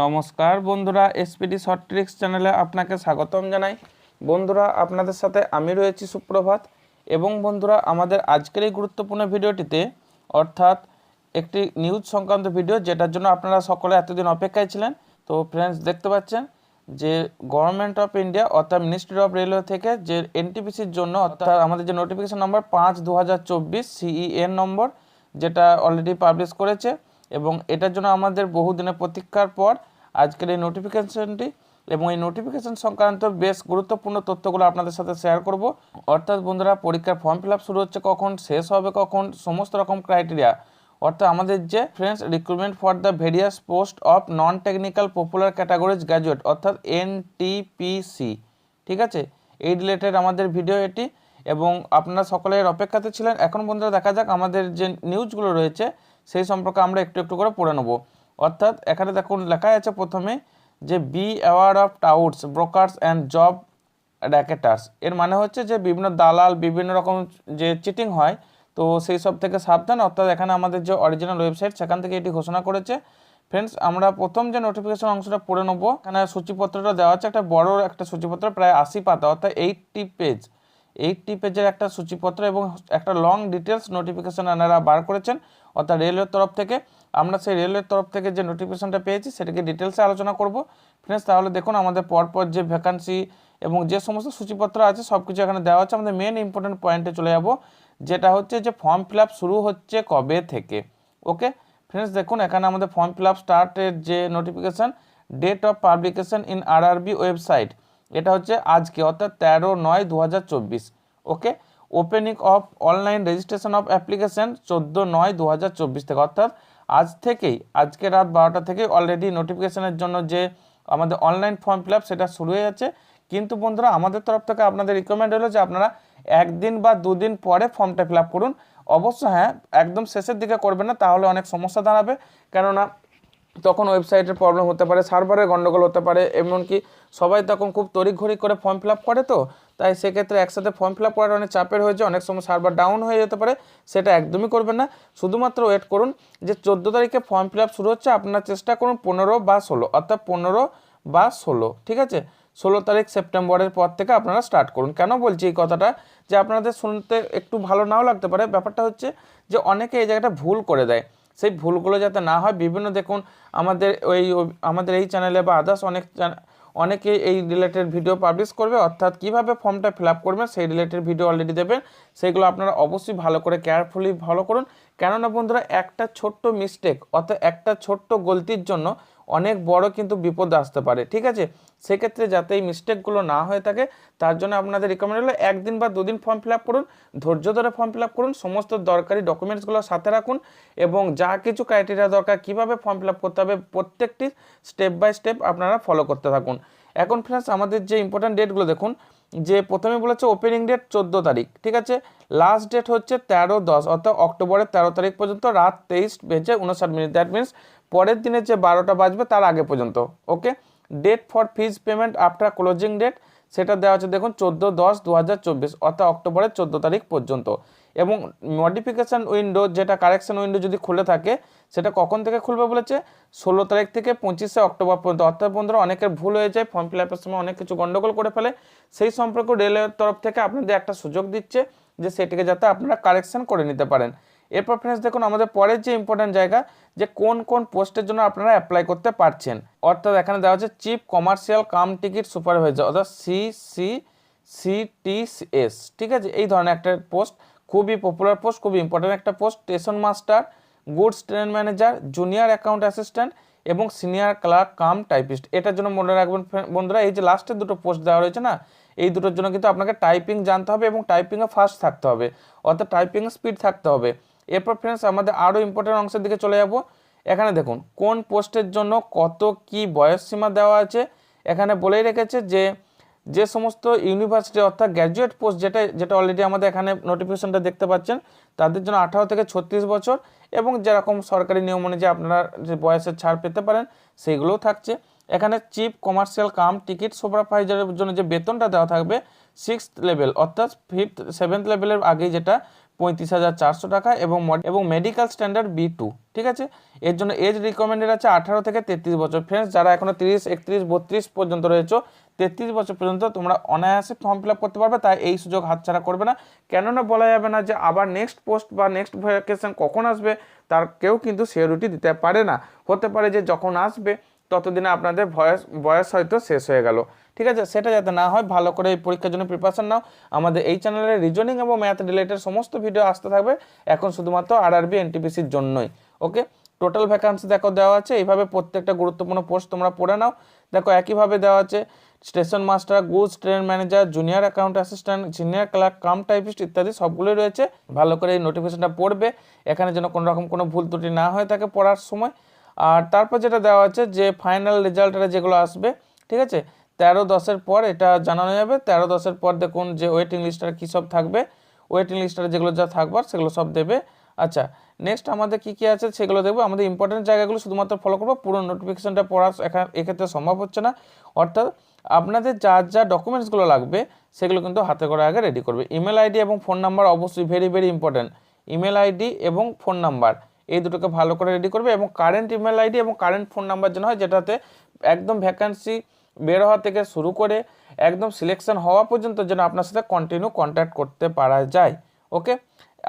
নমস্কার বন্ধুরা SPD short tricks চ্যানেলে আপনাকে স্বাগতম জানাই। বন্ধুরা, আপনাদের সাথে আমি রয়েছি সুপ্রভাত এবং বন্ধুরা, আমাদের আজকের এই গুরুত্বপূর্ণ ভিডিওটিতে অর্থাৎ একটি নিউজ সংক্রান্ত ভিডিও যেটার জন্য আপনারা সকলে এতদিন অপেক্ষায় ছিলেন। তো ফ্রেন্ডস দেখতে পাচ্ছেন যে গভর্নমেন্ট অফ ইন্ডিয়া অর্থাৎ মিনিস্ট্রি অফ রেলওয়ে থেকে যে এনটিপিসির জন্য অর্থাৎ আমাদের যে নোটিফিকেশন নম্বর পাঁচ দু হাজার চব্বিশ সিইএন নম্বর যেটা অলরেডি পাবলিশ করেছে এবং এটার জন্য আমাদের বহুদিনের প্রতীক্ষার পর আজকের এই নোটিফিকেশনটি এবং এই নোটিফিকেশন সংক্রান্ত বেশ গুরুত্বপূর্ণ তথ্যগুলো আপনাদের সাথে শেয়ার করব। অর্থাৎ বন্ধুরা, পরীক্ষার ফর্ম ফিল শুরু হচ্ছে কখন, শেষ হবে কখন, সমস্ত রকম ক্রাইটেরিয়া অর্থাৎ আমাদের যে friends recruitment for the various post of non technical popular categories graduate অর্থাৎ এনটিপিসি ঠিক আছে? এই রিলেটেড আমাদের ভিডিও এটি এবং আপনারা সকলের অপেক্ষাতে ছিলেন। এখন বন্ধুরা দেখা যাক আমাদের যে নিউজগুলো রয়েছে সেই সম্পর্কে আমরা একটু একটু করে পড়ে নেব। অর্থাৎ এখানে দেখুন লেখা আছে প্রথমে যে beware of touts brokers and job racketeers এর মানে হচ্ছে যে, বিভিন্ন দালাল, বিভিন্ন রকম যে চিটিং হয়, তো সেই সব থেকে সাবধান। অর্থাৎ এখানে আমাদের যে অরিজিনাল ওয়েবসাইট সেখান থেকে এটি ঘোষণা করেছে। ফ্রেন্ডস আমরা প্রথম যে নোটিফিকেশন অংশটা পড়ে নেব, এখানে সূচিপত্রটা দেওয়া আছে, একটা বড় একটা সূচিপত্র, প্রায় আশি পাতা, অর্থাৎ এইটটি পেজ এইটটি পেজের একটা সূচিপত্র এবং একটা লং ডিটেলস নোটিফিকেশন এনারা বার করেছেন। অর্থাৎ রেলওয়ের তরফ থেকে, আমরা সেই রেলওয়ের তরফ থেকে যে নোটিফিকেশনটা পেয়েছি, সেটাকে ডিটেলসে আলোচনা করব। ফ্রেন্ডস তাহলে দেখুন, আমাদের পরপর যে ভ্যাকান্সি এবং যে সমস্ত সূচিপত্র আছে সব কিছু এখানে দেওয়া হচ্ছে আমাদের মেন ইম্পর্টেন্ট পয়েন্টে চলে যাব, যেটা হচ্ছে যে ফর্ম ফিল শুরু হচ্ছে কবে থেকে। ওকে ফ্রেন্ডস দেখুন, এখানে আমাদের ফর্ম ফিল আপ স্টার্টের যে notification date of publication in RRB website এটা হচ্ছে আজকে, অর্থাৎ তেরো নয় দু okay opening of online registration of application চোদ্দ নয় দু থেকে। অর্থাৎ আজ থেকেই, আজকে রাত বারোটা থেকে অলরেডি নোটিফিকেশনের জন্য যে আমাদের অনলাইন ফর্ম ফিল সেটা শুরু হয়ে যাচ্ছে। কিন্তু বন্ধুরা, আমাদের তরফ থেকে আপনাদের রিকমেন্ড হলো যে আপনারা একদিন বা দুদিন পরে ফর্মটা ফিল করুন। অবশ্য হ্যাঁ একদম শেষের দিকে করবেন না, তাহলে অনেক সমস্যা দাঁড়াবে। কেননা তখন ওয়েবসাইটের প্রবলেম হতে পারে সার্ভারের গন্ডগোল হতে পারে, এমনকি সবাই তখন খুব তড়িঘড়ি করে ফর্ম ফিল করে তো। তাই সেক্ষেত্রে একসাথে ফর্ম ফিল আপ করাটা অনেক চাপের হয়েছে অনেক সময় সার্ভার ডাউন হয়ে যেতে পারে, সেটা একদমই করবেন না। শুধুমাত্র ওয়েট করুন যে চোদ্দ তারিখে ফর্ম ফিল আপ শুরু হচ্ছে, আপনার চেষ্টা করুন পনেরো বা ষোলো, অর্থাৎ পনেরো বা ষোলো, ঠিক আছে? ষোলো তারিখ সেপ্টেম্বরের পর থেকে আপনারা স্টার্ট করুন। কেন বলছি এই কথাটা? যে আপনাদের শুনতে একটু ভালো নাও লাগতে পারে, ব্যাপারটা হচ্ছে যে অনেকে এই জায়গাটা ভুল করে দেয়। সেই ভুলগুলো যাতে না হয়, বিভিন্ন দেখুন আমাদের ওই, আমাদের এই চ্যানেলে বা আদার্স অনেক অনেকে এই রিলেটেড ভিডিও পাবলিশ করবে, অর্থাৎ কীভাবে ফর্মটা ফিল আপ করবেন, সেই রিলেটেড ভিডিও অলরেডি দেবেন। সেইগুলো আপনারা অবশ্যই ভালো করে কেয়ারফুলি ফলো করুন। কেননা বন্ধুরা, একটা ছোট্ট মিস্টেক অর্থাৎ একটা ছোট্ট গলতির জন্য অনেক বড় কিন্তু বিপদ আসতে পারে, ঠিক আছে? সেক্ষেত্রে যাতে এই মিস্টেকগুলো না হয়ে থাকে, তার জন্য আপনাদের রিকমেন্ড হলো একদিন বা দুদিন ফর্ম ফিল করুন, ধৈর্য ধরে ফর্ম ফিল করুন, সমস্ত দরকারি ডকুমেন্টসগুলো সাথে রাখুন এবং যা কিছু ক্রাইটেরিয়া দরকার, কীভাবে ফর্ম ফিল করতে হবে, প্রত্যেকটি স্টেপ বাই স্টেপ আপনারা ফলো করতে থাকুন। এখন ফ্রেন্ডস আমাদের যে ইম্পর্ট্যান্ট ডেটগুলো দেখুন, যে প্রথমে বলেছে ওপেনিং ডেট চোদ্দ তারিখ, ঠিক আছে? লাস্ট ডেট হচ্ছে তেরো দশ, অর্থাৎ অক্টোবরের তেরো তারিখ পর্যন্ত রাত তেইশ বেজে উনষাট মিনিট। দ্যাট মিনস পরের দিনে যে বারোটা বাজবে তার আগে পর্যন্ত, okay? Date for fees payment after closing date সেটা দেওয়া আছে দেখুন চোদ্দ দশ দু হাজার চব্বিশ, অর্থাৎ অক্টোবরের চোদ্দ তারিখ পর্যন্ত। এবং মডিফিকেশান উইন্ডো যেটা কারেকশন উইন্ডো যদি খুলে থাকে, সেটা কখন থেকে খুলবে বলেছে? ষোলো তারিখ থেকে পঁচিশে অক্টোবর পর্যন্ত। অর্থাৎ বন্ধুরা, অনেকের ভুল হয়ে যায় ফর্ম ফিল আপের সময় অনেক কিছু গন্ডগোল করে ফেলে। সেই সম্পর্কে রেলের তরফ থেকে আপনাদের একটা সুযোগ দিচ্ছে যে সেটিকে যাতে আপনারা কারেকশন করে নিতে পারেন। এরপর ফ্রেন্ডস দেখুন, আমাদের পরের যে ইম্পর্টেন্ট জায়গা, যে কোন কোন পোস্টের জন্য আপনারা অ্যাপ্লাই করতে পারছেন। অর্থাৎ এখানে দেওয়া হচ্ছে chief commercial cum ticket supervisor অর্থাৎ সি সি সিটিএস ঠিক আছে? এই ধরনের একটা পোস্ট খুবই পপুলার পোস্ট খুবই ইম্পর্টেন্ট একটা post station master goods train manager junior account assistant এবং সিনিয়র ক্লার্ক কাম টাইপিস্ট এটার জন্য মনে রাখবেন বন্ধুরা, এই যে লাস্টের দুটো পোস্ট দেওয়া রয়েছে না, এই দুটোর জন্য কিন্তু আপনাকে টাইপিং জানতে হবে এবং টাইপিংয়ে ফাস্ট থাকতে হবে। অর্থাৎ টাইপিং স্পিড থাকতে হবে। এরপর ফ্রেন্ডস আমাদের আরও ইম্পর্টেন্ট অংশের দিকে চলে যাব। এখানে দেখুন, কোন পোস্টের জন্য কত কি বয়স সীমা দেওয়া আছে? এখানে বলেই রেখেছে যে যে সমস্ত ইউনিভার্সিটি অর্থাৎ গ্র্যাজুয়েট পোস্ট যেটা যেটা অলরেডি আমাদের এখানে নোটিফিকেশনটা দেখতে পাচ্ছেন, তাদের জন্য আঠারো থেকে ছত্রিশ বছর এবং যেরকম সরকারি নিয়ম অনুযায়ী আপনারা যে বয়সের ছাড় পেতে পারেন সেইগুলোও থাকছে। এখানে চিফ কমার্শিয়াল কাম টিকিট সুপারভাইজারের জন্য যে বেতনটা দেওয়া থাকবে সিক্সথ লেভেল অর্থাৎ ফিফথ সেভেন্থ লেভেলের আগে যেটা পঁয়ত্রিশ হাজার চারশো টাকা এবং এবং মেডিকেল স্ট্যান্ডার্ড বি টু ঠিক আছে? এর জন্য এজ রিকমেন্ডেড আছে আঠারো থেকে তেত্রিশ বছর। ফ্রেন্ডস যারা এখনও তিরিশ, একত্রিশ, বত্রিশ পর্যন্ত রয়েছে, তেত্রিশ বছর পর্যন্ত তোমরা অনায়াসে ফর্ম ফিল করতে পারবে, তাই এই সুযোগ হাতছাড়া করবে না। কেননা বলা যাবে না যে আবার নেক্সট পোস্ট বা নেক্সট ভ্যাকেশন কখন আসবে, তার কেউ কিন্তু সিওরিটি দিতে পারে না। হতে পারে যে যখন আসবে ততদিনে আপনাদের বয়স বয়স হয়তো শেষ হয়ে গেল। ঠিক আছে? সেটা যাতে না হয়, ভালো করে এই পরীক্ষার জন্য প্রিপারেশন নাও। আমাদের এই চ্যানেলে রিজনিং এবং ম্যাথ রিলেটেড সমস্ত ভিডিও আসতে থাকবে। এখন শুধুমাত্র আরআরবি এনটিপিসির জন্যই। ওকে টোটাল ভ্যাকান্সি দেখো দেওয়া আছে। এইভাবে প্রত্যেকটা গুরুত্বপূর্ণ পোস্ট তোমরা পড়ে নাও। দেখো একইভাবে দেওয়া আছে station master goods train manager junior account assistant senior clerk cum typist ইত্যাদি সবগুলোই রয়েছে। ভালো করে এই নোটিফিকেশনটা পড়বে। এখানে যেন কোনো রকম কোনো ভুল ত্রুটি না হয়ে থাকে পড়ার সময়। আর তারপর যেটা দেওয়া আছে যে ফাইনাল রেজাল্টের যেগুলো আসবে, ঠিক আছে? তেরো দশের পর এটা জানানো যাবে। তেরো দশের পর দেখুন যে ওয়েটিং লিস্টটা কী সব থাকবে। ওয়েটিং লিস্টটা যেগুলো যা থাকবার সেগুলো সব দেবে। আচ্ছা নেক্সট আমাদের কী কী আছে সেগুলো দেখব। আমাদের ইম্পর্টেন্ট জায়গাগুলো শুধুমাত্র ফলো করব। পুরো নোটিফিকেশনটা পড়া এক্ষেত্রে সম্ভব হচ্ছে না। অর্থাৎ আপনাদের যা যা ডকুমেন্টসগুলো লাগবে সেগুলো কিন্তু হাতে করে আগে রেডি করবে। ইমেল আইডি এবং ফোন নাম্বার অবশ্যই very very important email ID এবং ফোন নাম্বার এই দুটোকে ভালো করে রেডি করবে এবং কারেন্ট ইমেল আইডি এবং কারেন্ট ফোন নাম্বার যেন হয় যেটাতে একদম ভ্যাকান্সি বের হওয়া থেকে শুরু করে একদম সিলেকশন হওয়া পর্যন্ত যেন আপনার সাথে কন্টিনিউ কন্ট্যাক্ট করতে পারা যায় ওকে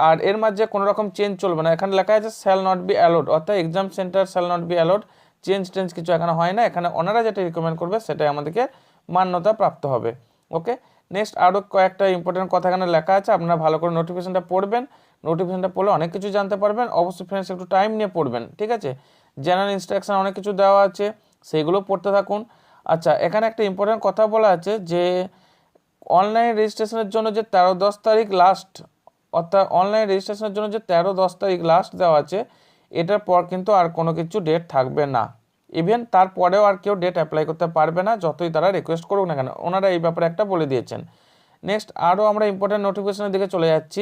আর এর মাঝে কোনো রকম চেঞ্জ চলবে না। এখানে লেখা আছে শ্যাল নট বি অ্যালোড অর্থাৎ exam centre shall not be allowed change টেঞ্জ কিছু এখানে হয় না। এখানে ওনারা যেটা রিকমেন্ড করবে সেটাই আমাদেরকে মান্যতা প্রাপ্ত হবে ওকে নেক্সট আরও কয়েকটা ইম্পর্টেন্ট কথা এখানে লেখা আছে। আপনারা ভালো করে নোটিফিকেশনটা পড়বেন। নোটিফিকেশনটা পড়লে অনেক কিছু জানতে পারবেন। অবশ্যই ফ্রেন্ডস একটু টাইম নিয়ে পড়বেন, ঠিক আছে? জেনারেল ইনস্ট্রাকশন অনেক কিছু দেওয়া আছে, সেইগুলো পড়তে থাকুন। আচ্ছা এখানে একটা ইম্পর্টেন্ট কথা বলা আছে যে অনলাইন রেজিস্ট্রেশনের জন্য যে তেরো দশ তারিখ লাস্ট অর্থাৎ অনলাইন রেজিস্ট্রেশনের জন্য যে তেরো দশ তারিখ লাস্ট দেওয়া আছে, এটার পর কিন্তু আর কোনো কিছু ডেট থাকবে না। ইভেন তারপরেও আর কেউ ডেট অ্যাপ্লাই করতে পারবে না, যতই তারা রিকোয়েস্ট করুক না কেন। ওনারা এই ব্যাপারে একটা বলে দিয়েছেন। নেক্সট আরও আমরা ইম্পর্টেন্ট নোটিফিকেশনের দিকে চলে যাচ্ছি।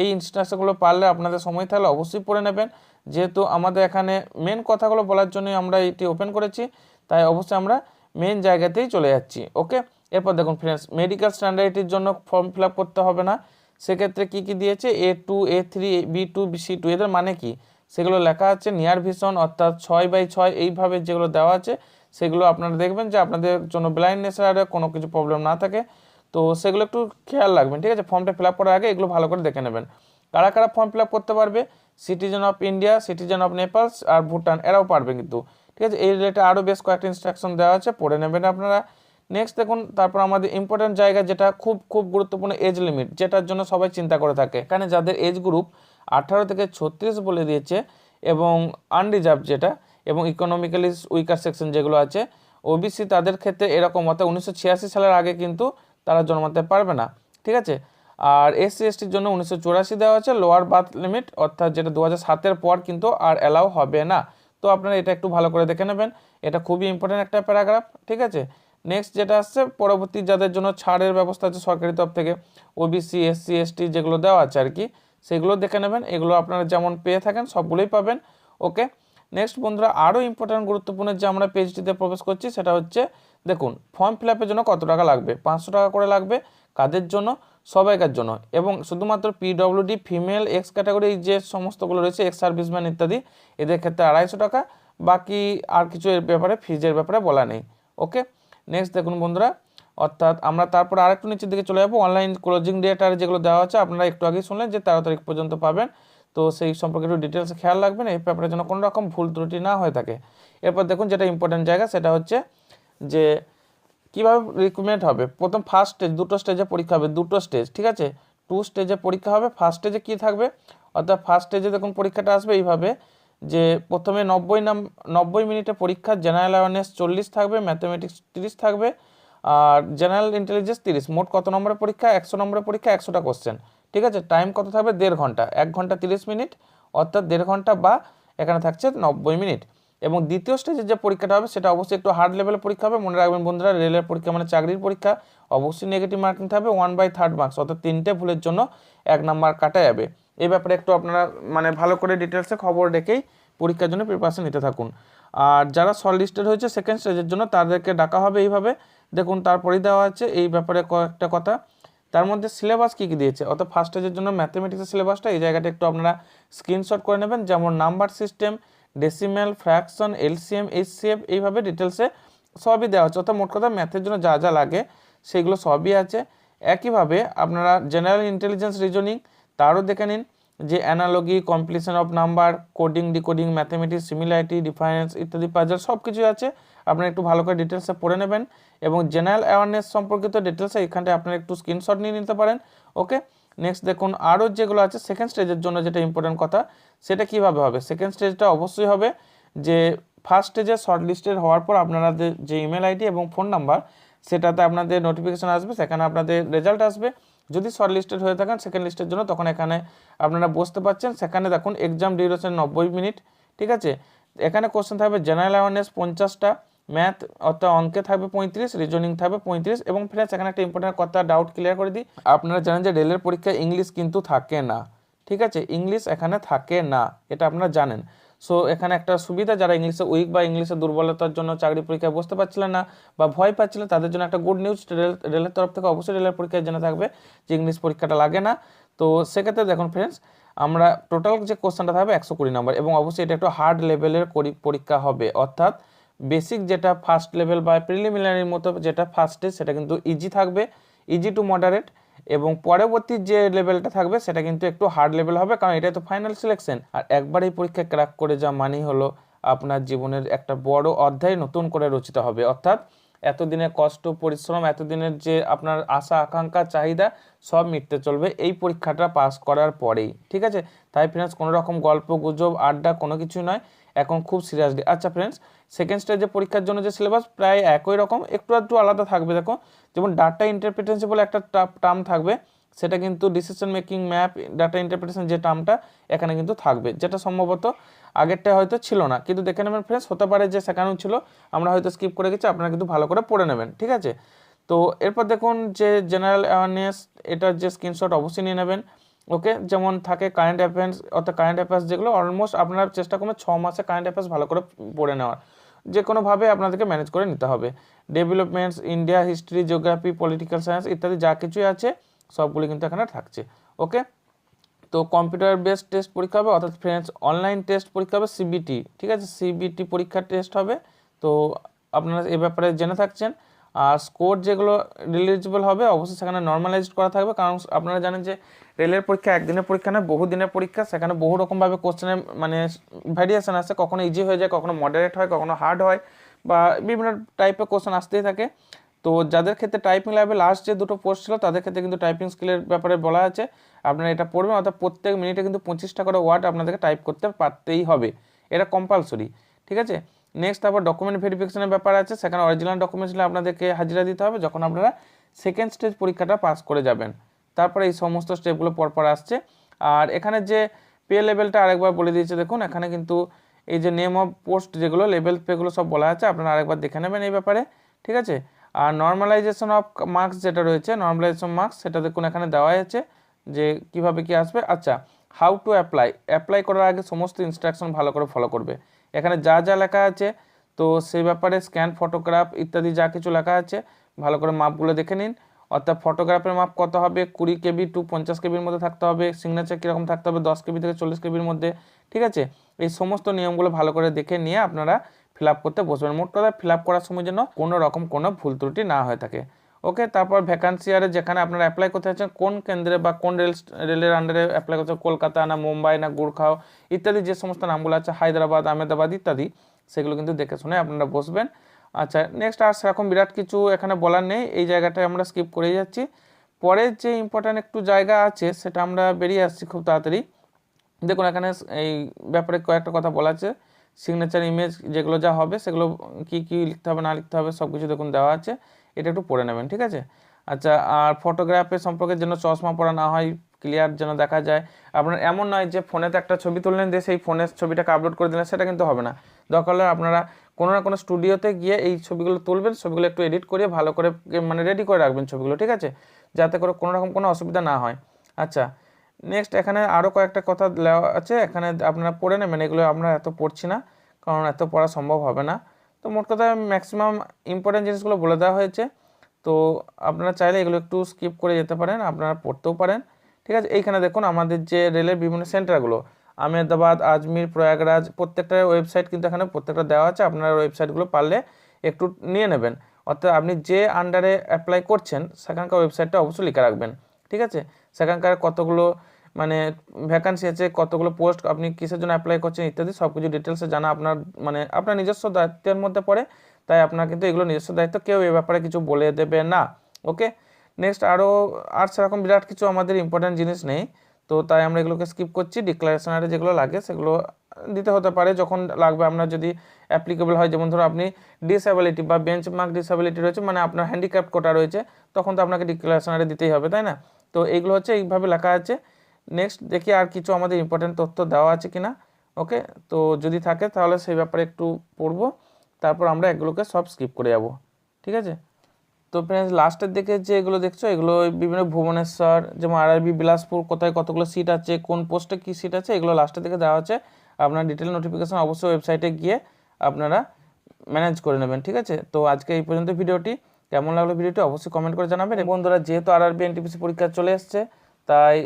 এই ইনস্ট্রাকশনগুলো পারলে আপনাদের সময় থাকলে অবশ্যই পড়ে নেবেন। যেহেতু আমাদের এখানে মেন কথাগুলো বলার জন্যই আমরা এটি ওপেন করেছি, তাই অবশ্যই আমরা মেন জায়গাতেই চলে যাচ্ছি ওকে এরপর দেখুন ফ্রেন্ডস মেডিকেল স্ট্যান্ডার্ডিটির জন্য ফর্ম ফিল করতে হবে না। সেক্ষেত্রে কী কী দিয়েছে? A two A three B two B C two এদের মানে কি? সেগুলো লেখা আছে নিয়ার ভিশন অর্থাৎ ছয় বাই ছয়, এইভাবে যেগুলো দেওয়া আছে, সেগুলো আপনারা দেখবেন যে আপনাদের জন্য ব্লাইন্ডনেসের আর কোনো কিছু প্রবলেম না থাকে। তো সেগুলো একটু খেয়াল রাখবেন, ঠিক আছে? ফর্মটা ফিল আপ করার আগে এগুলো ভালো করে দেখে নেবেন। কারা কারা ফর্ম ফিল আপ করতে পারবে? Citizen of India citizen of Nepals আর ভুটান, এরাও পারবে কিন্তু, ঠিক আছে? এই রিলেটেড আরও বেশ কয়েকটা ইনস্ট্রাকশন দেওয়া আছে, পড়ে নেবেন আপনারা। নেক্সট দেখুন, তারপর আমাদের ইম্পর্টেন্ট জায়গা যেটা খুব খুব গুরুত্বপূর্ণ এজ লিমিট যেটার জন্য সবাই চিন্তা করে থাকে। এখানে যাদের এজ গ্রুপ আঠারো থেকে ছত্রিশ বলে দিয়েছে এবং আনরিজার্ভ যেটা এবং ইকোনমিক্যালি উইকার সেকশন যেগুলো আছে ওবিসি তাদের ক্ষেত্রে এরকম, অর্থাৎ উনিশশো ছিয়াশি সালের আগে কিন্তু তারা জন্মাতে পারবে না, ঠিক আছে? আর এসসি এসটির জন্য উনিশশো চুরাশি দেওয়া আছে লোয়ার বার্থ লিমিট অর্থাৎ যেটা দু সাতের পর কিন্তু আর অ্যালাউ হবে না। তো আপনারা এটা একটু ভালো করে দেখে নেবেন। এটা খুবই ইম্পর্টেন্ট একটা প্যারাগ্রাফ ঠিক আছে? নেক্সট যেটা আসছে, পরবর্তী যাদের জন্য ছাড়ের ব্যবস্থা আছে সরকারি তরফ থেকে ওবিসি এসসি এসটি যেগুলো দেওয়া আছে আর কি, সেগুলো দেখে নেবেন। এগুলো আপনারা যেমন পেয়ে থাকেন, সবগুলোই পাবেন ওকে নেক্সট বন্ধুরা আরও ইম্পর্টেন্ট গুরুত্বপূর্ণ যে আমরা পেজটিতে প্রবেশ করছি, সেটা হচ্ছে দেখুন ফর্ম ফিল জন্য কত টাকা লাগবে? পাঁচশো টাকা করে লাগবে। কাদের জন্য? সবাইকার জন্য। এবং শুধুমাত্র পিডব্লিউডি ফিমেল এক্স ক্যাটাগরি যে সমস্তগুলো রয়েছে এক্স সার্ভিসম্যান ইত্যাদি, এদের ক্ষেত্রে আড়াইশো টাকা। বাকি আর কিছু এর ব্যাপারে ফিজের ব্যাপারে বলা নেই। ওকে নেক্সট দেখুন বন্ধুরা, অর্থাৎ আমরা তারপর আরেকটু নিচের দিকে চলে যাব। অনলাইন ক্লোজিং ডেট আর যেগুলো দেওয়া আছে, আপনারা একটু আগেই শুনলেন যে তেরো তারিখ পর্যন্ত পাবেন। তো সেই সম্পর্কে একটু ডিটেলস খেয়াল রাখবেন, এই ব্যাপারে যেন কোনো রকম ভুল ত্রুটি না হয়ে থাকে। এরপর দেখুন যেটা ইম্পর্টেন্ট জায়গা, সেটা হচ্ছে যে কীভাবে রিক্রুটমেন্ট হবে? প্রথম ফার্স্ট স্টেজ দুটো স্টেজে পরীক্ষা হবে, দুটো স্টেজ ঠিক আছে? টু স্টেজে পরীক্ষা হবে ফার্স্ট স্টেজে কী থাকবে? অর্থাৎ ফার্স্ট স্টেজে দেখুন পরীক্ষাটা আসবে এইভাবে যে প্রথমে নব্বই নাম, নব্বই মিনিটে পরীক্ষা জেনারেল অ্যাওয়ারনেস চল্লিশ থাকবে ম্যাথামেটিক্স তিরিশ থাকবে, আর জেনারেল ইন্টেলিজেন্স তিরিশ। মোট কত নম্বরের পরীক্ষা? একশো নম্বরের পরীক্ষা, একশোটা কোশ্চেন ঠিক আছে? টাইম কত থাকবে? দেড় ঘণ্টা। এক ঘণ্টা তিরিশ মিনিট, অর্থাৎ দেড় ঘণ্টা বা এখানে থাকছে নব্বই মিনিট। এবং দ্বিতীয় স্টেজে যে পরীক্ষাটা হবে, সেটা অবশ্যই একটু হার্ড লেভেলের পরীক্ষা হবে। মনে রাখবেন বন্ধুরা রেলের পরীক্ষা মানে চাকরির পরীক্ষা। অবশ্যই নেগেটিভ মার্কিং থাকবে ওয়ান বাই থার্ড মার্কস অর্থাৎ তিনটে ভুলের জন্য এক নাম্বার কাটা যাবে। এই ব্যাপারে একটু আপনারা মানে ভালো করে ডিটেলসে খবর রেখেই পরীক্ষার জন্য প্রিপারেশন নিতে থাকুন। আর যারা শর্ট লিস্টেড হয়েছে সেকেন্ড স্টেজের জন্য, তাদেরকে ডাকা হবে এইভাবে। দেখুন, তারপরেই দেওয়া আছে। এই ব্যাপারে কয়েকটা কথা। তার মধ্যে সিলেবাস কী কী দিয়েছে? অর্থাৎ ফার্স্ট স্টেজের জন্য ম্যাথমেটিক্সের সিলেবাসটা এই জায়গাটা একটু আপনারা স্ক্রিনশট করে নেবেন। যেমন number system decimal fraction LCM HCF এইভাবে ডিটেলসে সবই দেওয়া হচ্ছে অর্থাৎ মোট কথা ম্যাথের জন্য যা যা লাগে, সেগুলো সবই আছে। একইভাবে আপনারা জেনারেল ইন্টেলিজেন্স রিজনিং তারও দেখে নিন যে analogy completion of number coding decoding mathematics similarity difference ইত্যাদি পাজার সব কিছুই আছে। আপনারা একটু ভালো করে ডিটেলসে পড়ে নেবেন এবং জেনারেল অ্যাওয়ারনেস সম্পর্কিত ডিটেলসে এখানটায় আপনারা একটু স্ক্রিনশট নিয়ে নিতে পারেন ওকে নেক্সট দেখুন, আরও যেগুলো আছে সেকেন্ড স্টেজের জন্য যেটা ইম্পর্টেন্ট কথা, সেটা কীভাবে হবে? সেকেন্ড স্টেজটা অবশ্যই হবে যে ফার্স্ট স্টেজে শর্ট লিস্টেড হওয়ার পর আপনাদের যে ইমেল আইডি এবং ফোন নাম্বার সেটাতে আপনাদের নোটিফিকেশন আসবে, সেখানে আপনাদের রেজাল্ট আসবে। যদি শর্ট লিস্টেড হয়ে থাকেন সেকেন্ড লিস্টের জন্য, তখন এখানে আপনারা বসতে পারছেন। সেখানে দেখুন এক্সাম ডিউরেশন নব্বই মিনিট, ঠিক আছে? এখানে কোশ্চেন থাকবে জেনারেল অ্যাওয়ারনেস পঞ্চাশটা ম্যাথ অর্থাৎ অঙ্কে থাকবে পঁয়ত্রিশ রিজনিং থাকবে পঁয়ত্রিশ এবং ফ্রেন্ডস এখানে একটা ইম্পর্টেন্ট কথা ডাউট ক্লিয়ার করে দিই। আপনারা জানেন যে রেলের পরীক্ষায় ইংলিশ কিন্তু থাকে না। ঠিক আছে? ইংলিশ এখানে থাকে না, এটা আপনারা জানেন। সো এখানে একটা সুবিধা, যারা ইংলিশে উইক বা ইংলিশে দুর্বলতার জন্য চাকরি পরীক্ষায় বসতে পারছিলেন না বা ভয় পাচ্ছিলেন তাদের জন্য একটা গুড নিউজ রেল, রেলের তরফ থেকে অবশ্যই রেলের পরীক্ষায় জেনে থাকবে যে ইংলিশ পরীক্ষাটা লাগে না। তো, সেক্ষেত্রে দেখুন ফ্রেন্ডস আমরা টোটাল যে কোশ্চেনটা থাকবে একশো কুড়ি নম্বর এবং অবশ্যই এটা একটু হার্ড লেভেলের পরীক্ষা হবে। অর্থাৎ বেসিক যেটা ফার্স্ট লেভেল বা প্রিলিমিনারির মতো যেটা ফার্স্টে সেটা কিন্তু ইজি থাকবে ইজি টু মডারেট এবং পরবর্তী যে লেভেলটা থাকবে, সেটা কিন্তু একটু হার্ড লেভেল হবে, কারণ এটাই তো ফাইনাল সিলেকশন আর একবার এই পরীক্ষা ক্র্যাক করে যা মানেই হলো আপনার জীবনের একটা বড় অধ্যায় নতুন করে রচিত হবে। অর্থাৎ এতদিনের কষ্ট, পরিশ্রম, এতদিনের যে আপনার আশা, আকাঙ্ক্ষা, চাহিদা, সব মিটতে চলবে এই পরীক্ষাটা পাস করার পরেই। ঠিক আছে? তাই ফ্রেন্ডস কোনো রকম গল্প, গুজব, আড্ডা কোনো কিছু নয়। এখন খুব সিরিয়াসলি আচ্ছা ফ্রেন্ডস সেকেন্ড স্টেজে পরীক্ষার জন্য যে সিলেবাস প্রায় একই রকম, একটু একটু আলাদা থাকবে দেখো। যেমন ডাটা ইন্টারপ্রিটেন্সি বলে একটা টার্ম থাকবে, সেটা কিন্তু decision making map data interpretation যে টার্মটা এখানে কিন্তু থাকবে। যেটা সম্ভবত আগেরটা হয়তো ছিল না। কিন্তু দেখে নেবেন ফ্রেন্ডস হতে পারে যে সেখানেও ছিল, আমরা হয়তো স্কিপ করে গেছি, আপনারা কিন্তু ভালো করে পড়ে নেবেন, ঠিক আছে? তো এরপর দেখুন যে জেনারেল অ্যাওয়ারনেস এটার যে স্ক্রিনশট অবশ্যই নিয়ে নেবেন ওকে যেমন থাকে কারেন্ট অ্যাফেয়ার্স অর্থাৎ কারেন্ট অ্যাফেয়ার্স যেগুলো অলমোস্ট আপনার চেষ্টা করবেন ছ মাসে কারেন্ট অ্যাফেয়ার্স ভালো করে পড়ে নেওয়ার। যে কোনোভাবে আপনাদেরকে ম্যানেজ করে নিতে হবে। Developments India history geography political science ইত্যাদি যা কিছুই আছে, সবগুলি কিন্তু এখানে থাকছে ওকে তো কম্পিউটার বেসড টেস্ট পরীক্ষা হবে, অর্থাৎ ফ্রেন্ডস অনলাইন টেস্ট পরীক্ষা হবে সিবিটি ঠিক আছে? সিবিটি পরীক্ষার টেস্ট হবে। তো আপনারা এ ব্যাপারে জেনে থাকছেন। আর স্কোর যেগুলো রিলিজিবল হবে, অবশ্যই সেখানে নর্মালাইজড করা থাকবে। কারণ আপনারা জানেন যে রেলের পরীক্ষা একদিনের পরীক্ষা নয় বহু দিনের পরীক্ষা। সেখানে বহু রকমভাবে কোশ্চেনের মানে ভ্যারিয়েশন আসে। কখনো ইজি হয়ে যায়, কখনো মডারেট হয়, কখনো হার্ড হয় বা বিভিন্ন টাইপের কোশ্চেন আসতেই থাকে। তো যাদের ক্ষেত্রে টাইপিং ল্যাবে লাস্ট যে দুটো পোস্ট ছিল, তাদের ক্ষেত্রে কিন্তু টাইপিং স্কিলের ব্যাপারে বলা আছে। আপনারা এটা পড়বেন, অর্থাৎ প্রত্যেক মিনিটে কিন্তু পঁচিশটা করে ওয়ার্ড আপনাদেরকে টাইপ করতে পারতেই হবে। এটা কম্পালসরি ঠিক আছে? নেক্সট তারপর ডকুমেন্ট ভেরিফিকেশনের ব্যাপার আছে। সেখানে অরিজিনাল ডকুমেন্টস আপনাদেরকে হাজিরা দিতে হবে, যখন আপনারা সেকেন্ড স্টেজ পরীক্ষাটা পাস করে যাবেন। তারপরে এই সমস্ত স্টেপগুলো পরপর আসছে। আর এখানে যে পে লেভেলটা আরেকবার বলে দিয়েছে, দেখুন, এখানে কিন্তু এই যে নেম অফ পোস্ট যেগুলো লেভেল পেগুলো সব বলা আছে, আপনারা আরেকবার দেখে নেবেন এই ব্যাপারে, ঠিক আছে? আর নর্মালাইজেশন অফ মার্কস যেটা রয়েছে নর্মালাইজেশন মার্কস সেটা দেখুন এখানে দেওয়া আছে যে কীভাবে কি আসবে? আচ্ছা হাউ টু অ্যাপ্লাই অ্যাপ্লাই করার আগে সমস্ত ইনস্ট্রাকশন ভালো করে ফলো করবে। এখানে যা যা লেখা আছে, তো সেই ব্যাপারে স্ক্যান ফটোগ্রাফ ইত্যাদি যা কিছু লেখা আছে, ভালো করে মাপগুলো দেখে নিন। অর্থাৎ ফটোগ্রাফের মাপ কত হবে? কুড়ি কেবি টু পঞ্চাশ কেবির মধ্যে থাকতে হবে। সিগনেচার কীরকম থাকতে হবে? দশ কেবি থেকে চল্লিশ কেবির মধ্যে। ঠিক আছে? এই সমস্ত নিয়মগুলো ভালো করে দেখে নিয়ে আপনারা ফিল আপ করতে বসবেন। মোট কথা ফিল আপ করার সময় যেন কোনো রকম কোনো ভুল ত্রুটি না হয়ে থাকে। ওকে তারপর ভ্যাকান্সি আরে যেখানে আপনারা অ্যাপ্লাই করতে চাচ্ছেন কোন কেন্দ্রে বা কোন রেল রেলের আন্ডারে অ্যাপ্লাই করতে কলকাতা না মুম্বাই না গুড়খাও ইত্যাদি যে সমস্ত নামগুলো আছে, হায়দ্রাবাদ, আহমেদাবাদ ইত্যাদি, সেগুলো কিন্তু দেখে শুনে আপনারা বসবেন। আচ্ছা নেক্সট আর সেরকম বিরাট কিছু এখানে বলার নেই, এই জায়গাটায় আমরা স্কিপ করে যাচ্ছি। পরের যে ইম্পর্ট্যান্ট একটু জায়গা আছে, সেটা আমরা বেরিয়ে আসছি খুব তাড়াতাড়ি। দেখুন, এখানে এই ব্যাপারে কয়েকটা কথা বলা আছে। সিগনেচার ইমেজ যেগুলো যা হবে, সেগুলো কি কি লিখতে হবে, না লিখতে হবে সব কিছু দেখুন দেওয়া আছে। এটা একটু পড়ে নেবেন, ঠিক আছে? আচ্ছা আর ফটোগ্রাফের সম্পর্কে যেন চশমা পড়া না হয় ক্লিয়ার যেন দেখা যায়। আপনার এমন নয় যে ফোনেতে একটা ছবি তুললেন দিয়ে সেই ফোনের ছবিটাকে আপলোড করে দিলেন, সেটা কিন্তু হবে না। দরকার হলে আপনারা কোনো না কোনো স্টুডিওতে গিয়ে এই ছবিগুলো তুলবেন, ছবিগুলো একটু এডিট করে ভালো করে মানে রেডি করে রাখবেন ছবিগুলো, ঠিক আছে? যাতে করে কোনো রকম কোনো অসুবিধা না হয়। আচ্ছা নেক্সট এখানে আরও কয়েকটা কথা দেওয়া আছে। এখানে আপনারা পড়ে নেবেন, এগুলো আমরা এত পড়ছি না, কারণ এত পড়া সম্ভব হবে না। তো মোট কথা ম্যাক্সিমাম ইম্পর্টেন্ট জিনিসগুলো বলে দেওয়া হয়েছে। তো আপনারা চাইলে এগুলো একটু স্কিপ করে যেতে পারেন, আপনারা পড়তেও পারেন। ঠিক আছে, এইখানে দেখুন আমাদের যে রেলের বিভিন্ন সেন্টারগুলো, আহমেদাবাদ, আজমির, প্রয়াগরাজ, প্রত্যেকটা ওয়েবসাইট কিন্তু এখানে প্রত্যেকটা দেওয়া আছে। আপনারা ওয়েবসাইটগুলো পারলে একটু নিয়ে নেবেন। অর্থাৎ আপনি যে আন্ডারে অ্যাপ্লাই করছেন, সেখানকার ওয়েবসাইটটা অবশ্যই লিখে রাখবেন। ঠিক আছে, সেখানকার কতগুলো মানে ভ্যাকান্সি আছে, কতগুলো পোস্ট আপনি কিসের জন্য অ্যাপ্লাই করছেন ইত্যাদি সব কিছু ডিটেলসে জানা আপনার মানে আপনার নিজস্ব দায়িত্বের মধ্যে পড়ে। তাই আপনার কিন্তু এগুলো নিজস্ব দায়িত্ব, কেউ এ ব্যাপারে কিছু বলে দেবে না ওকে নেক্সট আরও আর সেরকম বিরাট কিছু আমাদের ইম্পর্ট্যান্ট জিনিস নেই। তো তাই আমরা এগুলোকে স্কিপ করছি। ডিক্লারেশনারে যেগুলো লাগে সেগুলো দিতে হতে পারে। যখন লাগবে আপনার যদি অ্যাপ্লিকেবল হয়, যেমন ধরো আপনি ডিসএবিলিটি বা বেঞ্চ মার্ক ডিসএবিলিটি রয়েছে মানে আপনার হ্যান্ডিক্যাপ কোটা রয়েছে, তখন তো আপনাকে ডিক্লারেশনারে দিতেই হবে, তাই না? তো এইগুলো হচ্ছে এইভাবে লেখা আছে। নেক্সট দেখি আর কিছু আমাদের ইম্পর্টেন্ট তথ্য দেওয়া আছে কি না ওকে তো যদি থাকে তাহলে সেই ব্যাপারে একটু পড়ব। তারপর আমরা এগুলোকে সব স্কিপ করে যাব। ঠিক আছে? তো ফ্রেন্ডস লাস্টের দিকে যে এগুলো দেখছ, এগুলো বিভিন্ন ভুবনেশ্বর, যেমন আরআরবি বিলাসপুর, কোথায় কতগুলো সিট আছে, কোন পোস্টে কী সিট আছে, এগুলো লাস্টের দিকে দেওয়া আছে। আপনার ডিটেল নোটিফিকেশন অবশ্যই ওয়েবসাইটে গিয়ে আপনারা ম্যানেজ করে নেবেন। ঠিক আছে? তো আজকে এই পর্যন্ত ভিডিওটি। কেমন লাগল ভিডিওটি অবশ্যই কমেন্ট করে জানাবেন। বন্ধুরা, যেহেতু আরআরবি এনটিপিসি পরীক্ষা চলে এসছে তাই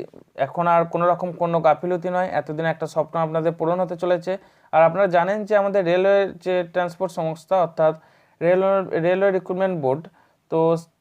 এখন আর কোনো রকম কোনো গাফিলতি নয়। এতদিন একটা স্বপ্ন আপনাদের পূরণ হতে চলেছে। আর আপনারা জানেন যে আমাদের রেলওয়ের যে ট্রান্সপোর্ট সংস্থা, অর্থাৎ রেলওয়ে রেলওয়ে রিক্রুটমেন্ট বোর্ড, তো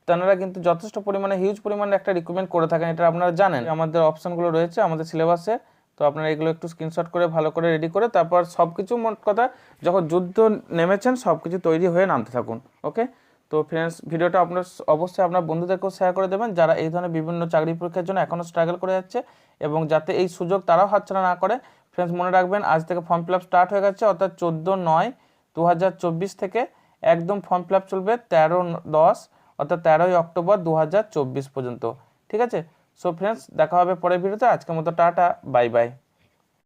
তেনারা কিন্তু যথেষ্ট পরিমাণে হিউজ পরিমাণে একটা রিক্রুটমেন্ট করে থাকেন, এটা আপনারা জানেন। আমাদের অপশনগুলো রয়েছে আমাদের সিলেবাসে তো আপনারা এগুলো একটু স্ক্রিনশট করে, ভালো করে রেডি করে, তারপর সব কিছু মোট কথা যখন যুদ্ধ নেমেছেন সব কিছু তৈরি হয়ে নামতে থাকুন ওকে তো ফ্রেন্ডস ভিডিওটা আপনার অবশ্যই আপনার বন্ধুদেরকেও শেয়ার করে দেবেন যারা এই ধরনের বিভিন্ন চাকরি পরীক্ষার জন্য এখনও স্ট্রাগল করে যাচ্ছে এবং যাতে এই সুযোগ তারাও হাতছাড়া না করে। ফ্রেন্ডস মনে রাখবেন, আজ থেকে ফর্ম ফিল স্টার্ট হয়ে গেছে, অর্থাৎ চোদ্দ নয় দু থেকে একদম ফর্ম ফিল চলবে তেরো দশ, অর্থাৎ তেরোই অক্টোবর দু হাজার চব্বিশ পর্যন্ত। ঠিক আছে? সো ফ্রেন্ডস দেখা হবে পরের ভিডিওতে। আজকের মতো টাটা বাই বাই